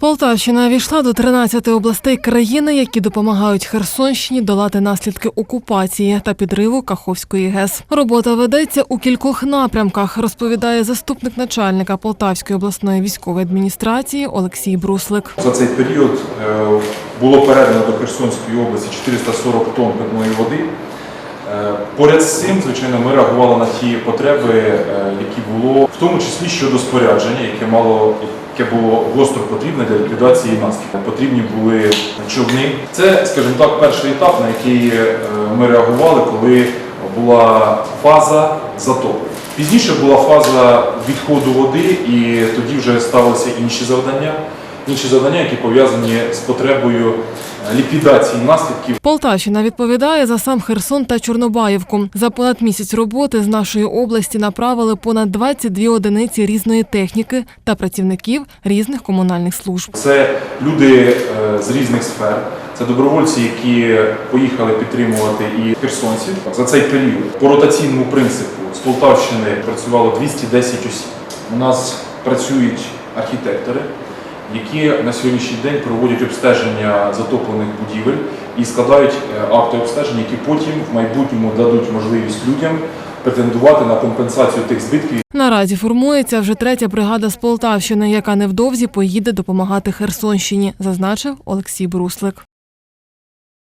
Полтавщина війшла до 13 областей країни, які допомагають Херсонщині долати наслідки окупації та підриву Каховської ГЕС. Робота ведеться у кількох напрямках, розповідає заступник начальника Полтавської обласної військової адміністрації Олексій Бруслик. За цей період е, було передано до Херсонської області 440 тонн питної води. Е, Поряд з цим, звичайно, ми реагували на ті потреби, е, які було, в тому числі щодо спорядження, яке мало яке було гостро потрібне для ліквідації наслідків. Потрібні були човни. Це, скажімо так, перший етап, на який е, ми реагували, коли була фаза затоплення. Пізніше була фаза відходу води, і тоді вже ставилися інші завдання. Інші завдання, які пов'язані з потребою е, ліквідації наслідків Полтавщина відповідає за сам Херсон та Чорнобаївку. За понад місяць роботи з нашої області направили понад 22 одиниці різної техніки та працівників різних комунальних служб. Це люди е, з різних сфер, це добровольці, які поїхали підтримувати і херсонців. За цей період по ротаційному принципу з Полтавщини працювало 210 осіб. У нас працюють архітектори, які на сьогоднішній день проводять обстеження затоплених будівель і складають е, акти обстеження, які потім в майбутньому дадуть можливість людям претендувати на компенсацію тих збитків, Наразі формується вже третя бригада з Полтавщини, яка невдовзі поїде допомагати Херсонщині, зазначив Олексій Бруслик.